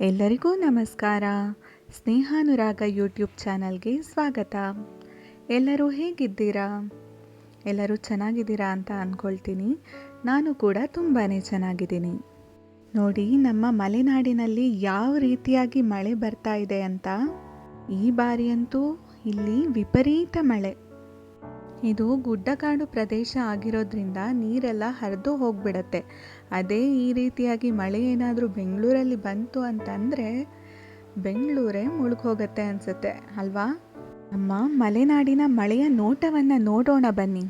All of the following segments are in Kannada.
ಎಲ್ಲರಿಗೂ ನಮಸ್ಕಾರ. ಸ್ನೇಹಾನುರಾಗ ಯೂಟ್ಯೂಬ್ ಚಾನಲ್ಗೆ ಸ್ವಾಗತ. ಎಲ್ಲರೂ ಹೇಗಿದ್ದೀರಾ? ಎಲ್ಲರೂ ಚೆನ್ನಾಗಿದ್ದೀರಾ ಅಂತ ಅಂದ್ಕೊಳ್ತೀನಿ ನಾನು ಕೂಡ ತುಂಬಾ ಚೆನ್ನಾಗಿದ್ದೀನಿ. ನೋಡಿ, ನಮ್ಮ ಮಲೆನಾಡಿನಲ್ಲಿ ಯಾವ ರೀತಿಯಾಗಿ ಮಳೆ ಬರ್ತಾ ಇದೆ ಅಂತ? ಈ ಬಾರಿಯಂತೂ ಇಲ್ಲಿ ವಿಪರೀತ ಮಳೆ. ಇದು ಗುಡ್ಡಗಾಡು ಪ್ರದೇಶ ಆಗಿರೋದ್ರಿಂದ ನೀರೆಲ್ಲ ಹರಿದು ಹೋಗ್ಬಿಡತ್ತೆ. ಅದೇ ಈ ರೀತಿಯಾಗಿ ಮಳೆ ಏನಾದರೂ ಬೆಂಗಳೂರಲ್ಲಿ ಬಂತು ಅಂತಂದರೆ ಬೆಂಗಳೂರೇ ಮುಳುಗೋಗತ್ತೆ ಅನಿಸುತ್ತೆ, ಅಲ್ವಾ? ನಮ್ಮ ಮಲೆನಾಡಿನ ಮಳೆಯ ನೋಟವನ್ನು ನೋಡೋಣ ಬನ್ನಿ.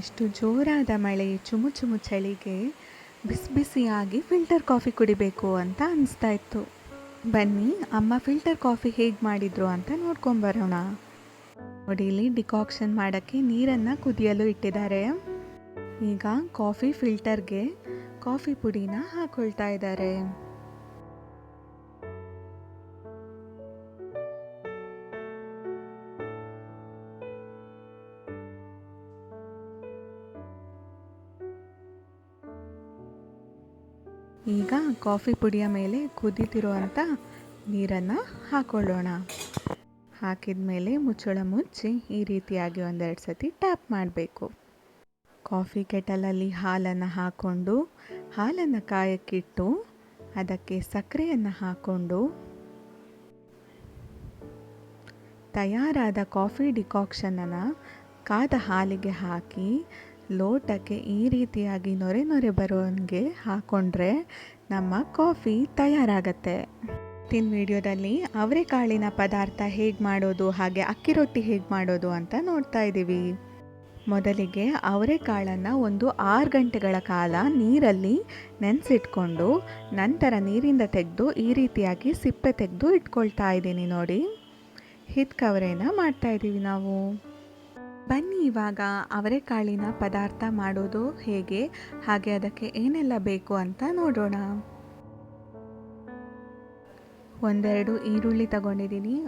ಇಷ್ಟು ಜೋರಾದ ಮಳೆ, ಚುಮು ಚುಮು ಚಳಿಗೆ ಬಿಸಿ ಬಿಸಿಯಾಗಿ ಫಿಲ್ಟರ್ ಕಾಫಿ ಕುಡಿಬೇಕು ಅಂತ ಅನಿಸ್ತಾ ಇತ್ತು. ಬನ್ನಿ, ಅಮ್ಮ ಫಿಲ್ಟರ್ ಕಾಫಿ ಹೇಗೆ ಮಾಡಿದ್ರು ಅಂತ ನೋಡ್ಕೊಂಬರೋಣ ನೋಡಿ, ಇಲ್ಲಿ ಡಿಕಾಕ್ಷನ್ ಮಾಡೋಕ್ಕೆ ನೀರನ್ನು ಕುದಿಯಲು ಇಟ್ಟಿದ್ದಾರೆ. ಈಗ ಕಾಫಿ ಫಿಲ್ಟರ್ಗೆ ಕಾಫಿ ಪುಡಿನ ಹಾಕೊಳ್ತಾ ಇದ್ದಾರೆ. ಈಗ ಕಾಫಿ ಪುಡಿಯ ಮೇಲೆ ಕುದಿತಿರುವಂಥ ನೀರನ್ನು ಹಾಕೊಳ್ಳೋಣ. ಹಾಕಿದ ಮೇಲೆ ಮುಚ್ಚಳ ಮುಚ್ಚಿ ಈ ರೀತಿಯಾಗಿ ಒಂದೆರಡು ಸತಿ ಟ್ಯಾಪ್ ಮಾಡಬೇಕು. ಕಾಫಿ ಕೆಟಲಲ್ಲಿ ಹಾಲನ್ನು ಹಾಕ್ಕೊಂಡು ಹಾಲನ್ನು ಕಾಯಕ್ಕಿಟ್ಟು ಅದಕ್ಕೆ ಸಕ್ಕರೆಯನ್ನು ಹಾಕ್ಕೊಂಡು ತಯಾರಾದ ಕಾಫಿ ಡಿಕಾಕ್ಷನನ್ನು ಕಾದ ಹಾಲಿಗೆ ಹಾಕಿ ಲೋಟಕ್ಕೆ ಈ ರೀತಿಯಾಗಿ ನೊರೆ ನೊರೆ ಬರೋನ್ಗೆ ಹಾಕ್ಕೊಂಡ್ರೆ ನಮ್ಮ ಕಾಫಿ ತಯಾರಾಗತ್ತೆ. ತಿನ್ ವಿಡಿಯೋದಲ್ಲಿ ಅವರೆಕಾಳಿನ ಪದಾರ್ಥ ಹೇಗೆ ಮಾಡೋದು, ಹಾಗೆ ಅಕ್ಕಿ ರೊಟ್ಟಿ ಹೇಗೆ ಮಾಡೋದು ಅಂತ ನೋಡ್ತಾ ಇದ್ದೀವಿ. ಮೊದಲಿಗೆ ಅವರೆಕಾಳನ್ನು ಒಂದು ಆರು ಗಂಟೆಗಳ ಕಾಲ ನೀರಲ್ಲಿ ನೆನೆಸಿಟ್ಕೊಂಡು ನಂತರ ನೀರಿಂದ ತೆಗೆದು ಈ ರೀತಿಯಾಗಿ ಸಿಪ್ಪೆ ತೆಗೆದು ಇಟ್ಕೊಳ್ತಾ ಇದ್ದೀನಿ ನೋಡಿ. ಹಿತ್ ಕವರೇನ ಮಾಡ್ತಾ ಇದ್ದೀವಿ ನಾವು. ಬನ್ನಿ, ಇವಾಗ ಅವರೆಕಾಳಿನ ಪದಾರ್ಥ ಮಾಡೋದು ಹೇಗೆ? ಹಾಗೆ ಅದಕ್ಕೆ ಏನೆಲ್ಲ ಬೇಕು ಅಂತ ನೋಡೋಣ. ಒಂದೆರಡು ಈರುಳ್ಳಿ ತಗೊಂಡಿದ್ದೀನಿ.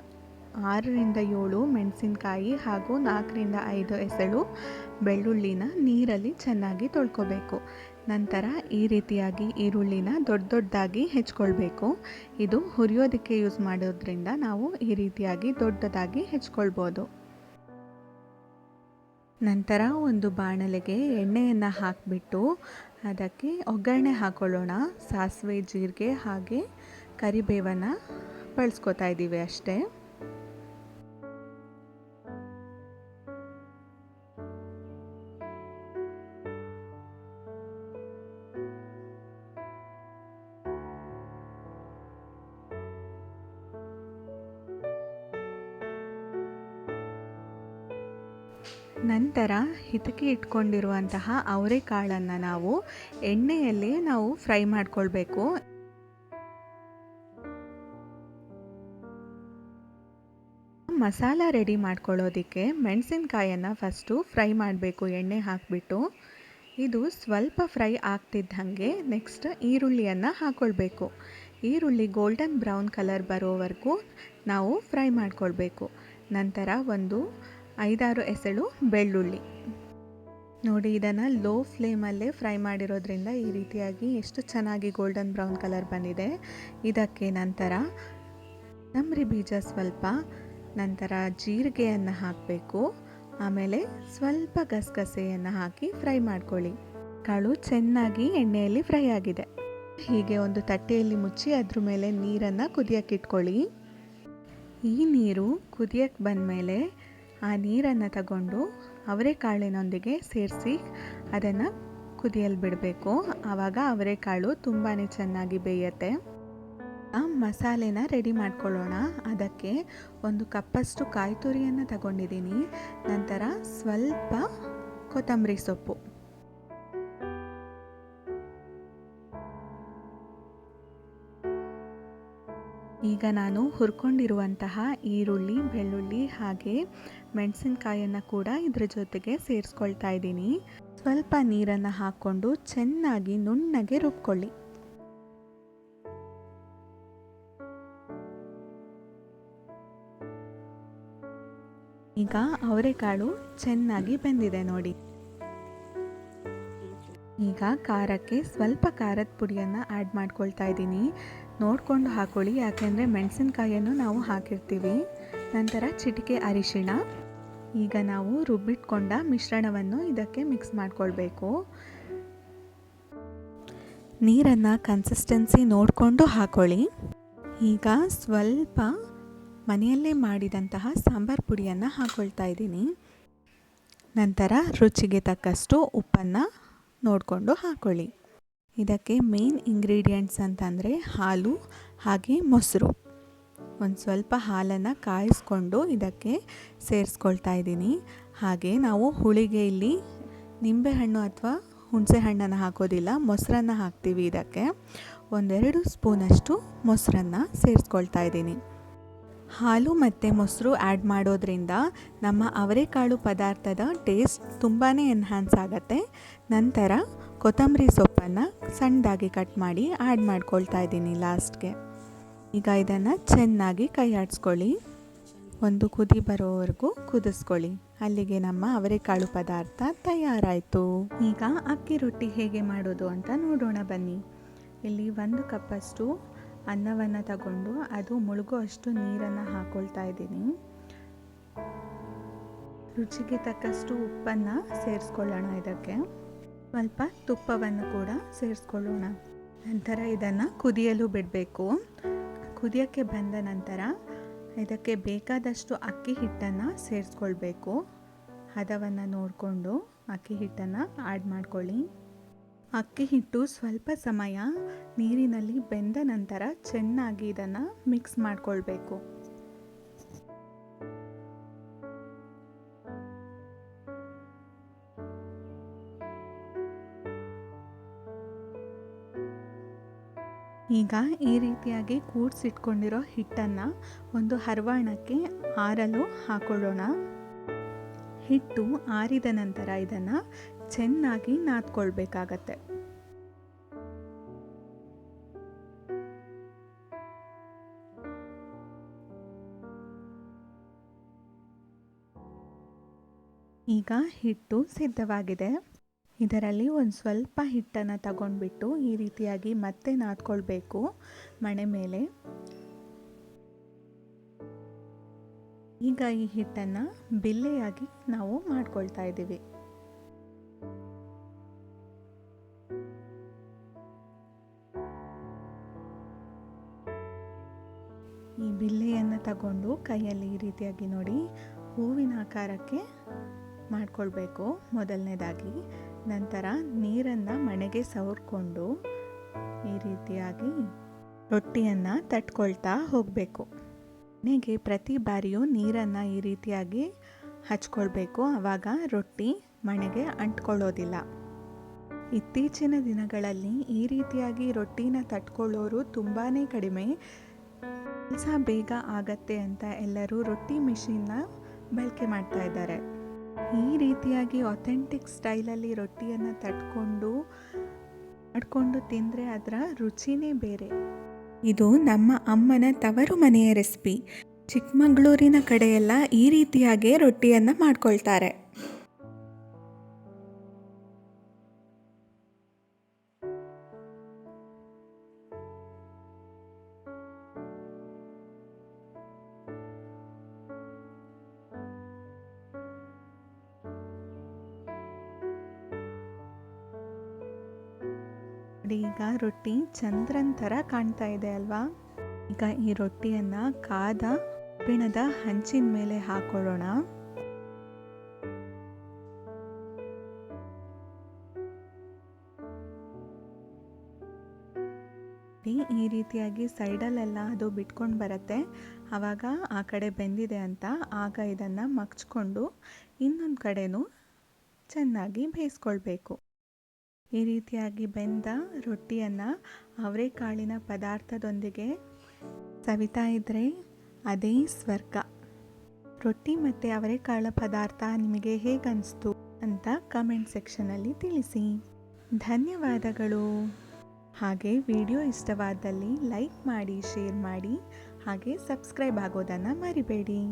ಆರರಿಂದ ಏಳು ಮೆಣಸಿನಕಾಯಿ ಹಾಗೂ ನಾಲ್ಕರಿಂದ ಐದು ಎಸಳು ಬೆಳ್ಳುಳ್ಳಿನ ನೀರಲ್ಲಿ ಚೆನ್ನಾಗಿ ತೊಳ್ಕೊಬೇಕು. ನಂತರ ಈ ರೀತಿಯಾಗಿ ಈರುಳ್ಳಿನ ದೊಡ್ಡ ದೊಡ್ಡದಾಗಿ ಹೆಚ್ಕೊಳ್ಬೇಕು. ಇದು ಹುರಿಯೋದಕ್ಕೆ ಯೂಸ್ ಮಾಡೋದ್ರಿಂದ ನಾವು ಈ ರೀತಿಯಾಗಿ ದೊಡ್ಡದಾಗಿ ಹೆಚ್ಕೊಳ್ಬೋದು. ನಂತರ ಒಂದು ಬಾಣಲೆಗೆ ಎಣ್ಣೆಯನ್ನು ಹಾಕಿಬಿಟ್ಟು ಅದಕ್ಕೆ ಒಗ್ಗರಣೆ ಹಾಕೊಳ್ಳೋಣ. ಸಾಸಿವೆ, ಜೀರಿಗೆ ಹಾಗೆ ಕರಿಬೇವನ್ನು ಬಳಸ್ಕೊತಾ ಇದ್ದೀವಿ ಅಷ್ಟೇ. ನಂತರ ಹಿತಕಿ ಇಟ್ಕೊಂಡಿರುವಂತಹ ಅವರೆಕಾಳನ್ನು ನಾವು ಎಣ್ಣೆಯಲ್ಲಿ ನಾವು ಫ್ರೈ ಮಾಡಿಕೊಳ್ಬೇಕು. ಮಸಾಲ ರೆಡಿ ಮಾಡ್ಕೊಳ್ಳೋದಕ್ಕೆ ಮೆಣಸಿನ್ಕಾಯನ್ನು ಫಸ್ಟು ಫ್ರೈ ಮಾಡಬೇಕು, ಎಣ್ಣೆ ಹಾಕಿಬಿಟ್ಟು. ಇದು ಸ್ವಲ್ಪ ಫ್ರೈ ಆಗ್ತಿದ್ದಂಗೆ ನೆಕ್ಸ್ಟ್ ಈರುಳ್ಳಿಯನ್ನು ಹಾಕ್ಕೊಳ್ಬೇಕು ಈರುಳ್ಳಿ ಗೋಲ್ಡನ್ ಬ್ರೌನ್ ಕಲರ್ ಬರೋವರೆಗೂ ನಾವು ಫ್ರೈ ಮಾಡ್ಕೊಳ್ಬೇಕು. ನಂತರ ಒಂದು ಐದಾರು ಎಸಳು ಬೆಳ್ಳುಳ್ಳಿ. ನೋಡಿ, ಇದನ್ನು ಲೋ ಫ್ಲೇಮಲ್ಲೇ ಫ್ರೈ ಮಾಡಿರೋದ್ರಿಂದ ಈ ರೀತಿಯಾಗಿ ಎಷ್ಟು ಚೆನ್ನಾಗಿ ಗೋಲ್ಡನ್ ಬ್ರೌನ್ ಕಲರ್ ಬಂದಿದೆ. ಇದಕ್ಕೆ ನಂತರ ನಮ್ರಿ ಬೀಜ ಸ್ವಲ್ಪ, ನಂತರ ಜೀರಿಗೆಯನ್ನು ಹಾಕಬೇಕು. ಆಮೇಲೆ ಸ್ವಲ್ಪ ಗಸಗಸೆಯನ್ನು ಹಾಕಿ ಫ್ರೈ ಮಾಡ್ಕೊಳ್ಳಿ. ಕಾಳು ಚೆನ್ನಾಗಿ ಎಣ್ಣೆಯಲ್ಲಿ ಫ್ರೈ ಆಗಿದೆ. ಹೀಗೆ ಒಂದು ತಟ್ಟೆಯಲ್ಲಿ ಮುಚ್ಚಿ ಅದ್ರ ಮೇಲೆ ನೀರನ್ನು ಕುದಿಯಕ್ಕೆ ಇಟ್ಕೊಳ್ಳಿ. ಈ ನೀರು ಕುದಿಯಕ್ಕೆ ಬಂದಮೇಲೆ ಆ ನೀರನ್ನು ತಗೊಂಡು ಅವರೆಕಾಳಿನೊಂದಿಗೆ ಸೇರಿಸಿ ಅದನ್ನು ಕುದಿಯಲು ಬಿಡಬೇಕು. ಆವಾಗ ಅವರೆಕಾಳು ತುಂಬಾ ಚೆನ್ನಾಗಿ ಬೇಯುತ್ತೆ. ಮಸಾಲೆನ ರೆಡಿ ಮಾಡ್ಕೊಳ್ಳೋಣ. ಅದಕ್ಕೆ ಒಂದು ಕಪ್ಪಷ್ಟು ಕಾಯಿ ತುರಿಯನ್ನು ತಗೊಂಡಿದ್ದೀನಿ. ನಂತರ ಸ್ವಲ್ಪ ಕೊತ್ತಂಬರಿ ಸೊಪ್ಪು. ಈಗ ನಾನು ಹುರ್ಕೊಂಡಿರುವಂತಹ ಈರುಳ್ಳಿ, ಬೆಳ್ಳುಳ್ಳಿ ಹಾಗೆ ಮೆಣಸಿನ್ಕಾಯನ್ನು ಕೂಡ ಇದ್ರ ಜೊತೆಗೆ ಸೇರಿಸ್ಕೊಳ್ತಾ ಇದ್ದೀನಿ. ಸ್ವಲ್ಪ ನೀರನ್ನು ಹಾಕ್ಕೊಂಡು ಚೆನ್ನಾಗಿ ನುಣ್ಣಗೆ ರುಬ್ಕೊಳ್ಳಿ. ಈಗ ಅವರೆಕಾಳು ಚೆನ್ನಾಗಿ ಬೆಂದಿದೆ ನೋಡಿ. ಈಗ ಖಾರಕ್ಕೆ ಸ್ವಲ್ಪ ಖಾರದ ಪುಡಿಯನ್ನು ಆ್ಯಡ್ ಮಾಡ್ಕೊಳ್ತಾ ಇದ್ದೀನಿ. ನೋಡಿಕೊಂಡು ಹಾಕೊಳ್ಳಿ, ಯಾಕೆಂದರೆ ಮೆಣಸಿನ್ಕಾಯನ್ನು ನಾವು ಹಾಕಿರ್ತೀವಿ. ನಂತರ ಚಿಟಿಕೆ ಅರಿಶಿಣ. ಈಗ ನಾವು ರುಬ್ಬಿಟ್ಕೊಂಡ ಮಿಶ್ರಣವನ್ನು ಇದಕ್ಕೆ ಮಿಕ್ಸ್ ಮಾಡಿಕೊಳ್ಬೇಕು. ನೀರನ್ನು ಕನ್ಸಿಸ್ಟೆನ್ಸಿ ನೋಡಿಕೊಂಡು ಹಾಕೊಳ್ಳಿ. ಈಗ ಸ್ವಲ್ಪ ಮನೆಯಲ್ಲೇ ಮಾಡಿದಂತಹ ಸಾಂಬಾರ್ ಪುಡಿಯನ್ನು ಹಾಕ್ಕೊಳ್ತಾ ಇದ್ದೀನಿ. ನಂತರ ರುಚಿಗೆ ತಕ್ಕಷ್ಟು ಉಪ್ಪನ್ನು ನೋಡಿಕೊಂಡು ಹಾಕ್ಕೊಳ್ಳಿ ಇದಕ್ಕೆ ಮೇನ್ ಇಂಗ್ರೀಡಿಯೆಂಟ್ಸ್ ಅಂತಂದರೆ ಹಾಲು, ಹಾಗೆ ಮೊಸರು. ಒಂದು ಸ್ವಲ್ಪ ಹಾಲನ್ನು ಕಾಯಿಸ್ಕೊಂಡು ಇದಕ್ಕೆ ಸೇರಿಸ್ಕೊಳ್ತಾ ಇದ್ದೀನಿ. ಹಾಗೆ ನಾವು ಹುಳಿಗೆ ಇಲ್ಲಿ ನಿಂಬೆಹಣ್ಣು ಅಥವಾ ಹುಣಸೆ ಹಣ್ಣನ್ನು ಹಾಕೋದಿಲ್ಲ, ಮೊಸರನ್ನು ಹಾಕ್ತೀವಿ ಇದಕ್ಕೆ. ಒಂದೆರಡು ಸ್ಪೂನಷ್ಟು ಮೊಸರನ್ನು ಸೇರಿಸ್ಕೊಳ್ತಾ ಇದ್ದೀನಿ. ಹಾಲು ಮತ್ತು ಮೊಸರು ಆ್ಯಡ್ ಮಾಡೋದ್ರಿಂದ ನಮ್ಮ ಅವರೆಕಾಳು ಪದಾರ್ಥದ ಟೇಸ್ಟ್ ತುಂಬಾ ಎನ್ಹಾನ್ಸ್ ಆಗುತ್ತೆ. ನಂತರ ಕೊತ್ತಂಬರಿ ಸೊಪ್ಪನ್ನು ಸಣ್ಣದಾಗಿ ಕಟ್ ಮಾಡಿ ಆ್ಯಡ್ ಮಾಡ್ಕೊಳ್ತಾ ಇದ್ದೀನಿ ಲಾಸ್ಟ್ಗೆ. ಈಗ ಇದನ್ನು ಚೆನ್ನಾಗಿ ಕೈ ಆಡಿಸ್ಕೊಳ್ಳಿ ಒಂದು ಕುದಿ ಬರೋವರೆಗೂ ಕುದಿಸ್ಕೊಳ್ಳಿ. ಅಲ್ಲಿಗೆ ನಮ್ಮ ಅವರೆಕಾಳು ಪದಾರ್ಥ ತಯಾರಾಯಿತು. ಈಗ ಅಕ್ಕಿ ರೊಟ್ಟಿ ಹೇಗೆ ಮಾಡೋದು ಅಂತ ನೋಡೋಣ ಬನ್ನಿ. ಇಲ್ಲಿ ಒಂದು ಕಪ್ಪಷ್ಟು ಅನ್ನವನ್ನು ತಗೊಂಡು ಅದು ಮುಳುಗೋ ಅಷ್ಟು ನೀರನ್ನು ಹಾಕೊಳ್ತಾ ಇದ್ದೀನಿ. ರುಚಿಗೆ ತಕ್ಕಷ್ಟು ಉಪ್ಪನ್ನು ಸೇರಿಸ್ಕೊಳ್ಳೋಣ ಇದಕ್ಕೆ. ಸ್ವಲ್ಪ ತುಪ್ಪವನ್ನು ಕೂಡ ಸೇರಿಸ್ಕೊಳ್ಳೋಣ. ನಂತರ ಇದನ್ನು ಕುದಿಯಲು ಬಿಡಬೇಕು. ಕುದಿಯೋಕ್ಕೆ ಬಂದ ನಂತರ ಇದಕ್ಕೆ ಬೇಕಾದಷ್ಟು ಅಕ್ಕಿ ಹಿಟ್ಟನ್ನು ಸೇರಿಸ್ಕೊಳ್ಬೇಕು. ಹದವನ್ನು ನೋಡಿಕೊಂಡು ಅಕ್ಕಿ ಹಿಟ್ಟನ್ನು ಆ್ಯಡ್ ಮಾಡ್ಕೊಳ್ಳಿ. ಅಕ್ಕಿ ಹಿಟ್ಟು ಸ್ವಲ್ಪ ಸಮಯ ನೀರಿನಲ್ಲಿ ಬೆಂದ ನಂತರ ಚೆನ್ನಾಗಿ ಇದನ್ನು ಮಿಕ್ಸ್ ಮಾಡಿಕೊಳ್ಬೇಕು. ಈಗ ಈ ರೀತಿಯಾಗಿ ಕೂಡಿಸಿಟ್ಕೊಂಡಿರೋ ಹಿಟ್ಟನ್ನು ಒಂದು ಹರವಾಣಕ್ಕೆ ಆರಲು ಹಾಕೊಳ್ಳೋಣ. ಹಿಟ್ಟು ಆರಿದ ನಂತರ ಇದನ್ನು ಚೆನ್ನಾಗಿ ನಾದ್ಕೊಳ್ಬೇಕಾಗತ್ತೆ. ಈಗ ಹಿಟ್ಟು ಸಿದ್ಧವಾಗಿದೆ. ಇದರಲ್ಲಿ ಒಂದು ಸ್ವಲ್ಪ ಹಿಟ್ಟನ್ನು ತಗೊಂಡ್ಬಿಟ್ಟು ಈ ರೀತಿಯಾಗಿ ಮತ್ತೆ ನಾದ್ಕೊಳ್ಬೇಕು ಮಣೆ ಮೇಲೆ. ಈಗ ಈ ಹಿಟ್ಟನ್ನು ಬಿಲ್ಲೆಯಾಗಿ ನಾವು ಮಾಡ್ಕೊಳ್ತಾ ಇದ್ದೀವಿ. ಈ ಬಿಲ್ಲೆಯನ್ನು ತಗೊಂಡು ಕೈಯಲ್ಲಿ ಈ ರೀತಿಯಾಗಿ ನೋಡಿ ಹೂವಿನ ಆಕಾರಕ್ಕೆ ಮಾಡ್ಕೊಳ್ಬೇಕು ಮೊದಲನೇದಾಗಿ. ನಂತರ ನೀರನ್ನು ಮಣೆಗೆ ಸವರ್ಕೊಂಡು ಈ ರೀತಿಯಾಗಿ ರೊಟ್ಟಿಯನ್ನು ತಟ್ಕೊಳ್ತಾ ಹೋಗಬೇಕು. ಮನೆಗೆ ಪ್ರತಿ ಬಾರಿಯೂ ನೀರನ್ನು ಈ ರೀತಿಯಾಗಿ ಹಚ್ಕೊಳ್ಬೇಕು. ಆವಾಗ ರೊಟ್ಟಿ ಮಣೆಗೆ ಅಂಟ್ಕೊಳ್ಳೋದಿಲ್ಲ. ಇತ್ತೀಚಿನ ದಿನಗಳಲ್ಲಿ ಈ ರೀತಿಯಾಗಿ ರೊಟ್ಟಿನ ತಟ್ಕೊಳ್ಳೋರು ತುಂಬಾ ಕಡಿಮೆ. ಕೆಲಸ ಬೇಗ ಆಗತ್ತೆ ಅಂತ ಎಲ್ಲರೂ ರೊಟ್ಟಿ ಮಿಷಿನ್ನ ಬಳಕೆ ಮಾಡ್ತಾ ಇದ್ದಾರೆ. ಈ ರೀತಿಯಾಗಿ ಅಥೆಂಟಿಕ್ ಸ್ಟೈಲಲ್ಲಿ ರೊಟ್ಟಿಯನ್ನು ತಟ್ಕೊಂಡು, ಮಾಡಿಕೊಂಡು ತಿಂದರೆ ಅದರ ರುಚಿನೇ ಬೇರೆ. ಇದು ನಮ್ಮ ಅಮ್ಮನ ತವರು ಮನೆಯ ರೆಸಿಪಿ ಚಿಕ್ಕಮಗಳೂರಿನ ಕಡೆಯೆಲ್ಲ ಈ ರೀತಿಯಾಗೇ ರೊಟ್ಟಿಯನ್ನು ಮಾಡ್ಕೊಳ್ತಾರೆ. ಈಗ ರೊಟ್ಟಿ ಚಂದ್ರನ ಥರ ಕಾಣ್ತಾ ಇದೆ ಅಲ್ವಾ? ಈಗ ಈ ರೊಟ್ಟಿಯನ್ನು ಕಾದ ಕಬ್ಬಿಣದ ಹಂಚಿನ ಮೇಲೆ ಹಾಕೊಳ್ಳೋಣ. ಈ ರೀತಿಯಾಗಿ ಸೈಡಲ್ಲೆಲ್ಲ ಅದು ಬಿಟ್ಕೊಂಡು ಬರುತ್ತೆ. ಆವಾಗ ಆ ಕಡೆ ಬೆಂದಿದೆ ಅಂತ ಆಗ ಇದನ್ನು ಮಗ್ಚ್ಕೊಂಡು ಇನ್ನೊಂದು ಕಡೆನೂ ಚೆನ್ನಾಗಿ ಬೇಯಿಸ್ಕೊಳ್ಬೇಕು. ಈ ರೀತಿಯಾಗಿ ಬೆಂದ ರೊಟ್ಟಿಯನ್ನು ಅವರೆಕಾಳಿನ ಪದಾರ್ಥದೊಂದಿಗೆ ಸವಿತಾ ಇದ್ದರೆ ಅದೇ ಸ್ವರ್ಗ. ರೊಟ್ಟಿ ಮತ್ತು ಅವರೆಕಾಳ ಪದಾರ್ಥ ನಿಮಗೆ ಹೇಗನ್ನಿಸ್ತು ಅಂತ ಕಮೆಂಟ್ ಸೆಕ್ಷನಲ್ಲಿ ತಿಳಿಸಿ. ಧನ್ಯವಾದಗಳು. ಹಾಗೆ ವಿಡಿಯೋ ಇಷ್ಟವಾದಲ್ಲಿ ಲೈಕ್ ಮಾಡಿ ಶೇರ್ ಮಾಡಿ, ಹಾಗೆ ಸಬ್ಸ್ಕ್ರೈಬ್ ಆಗೋದನ್ನು ಮರಿಬೇಡಿ.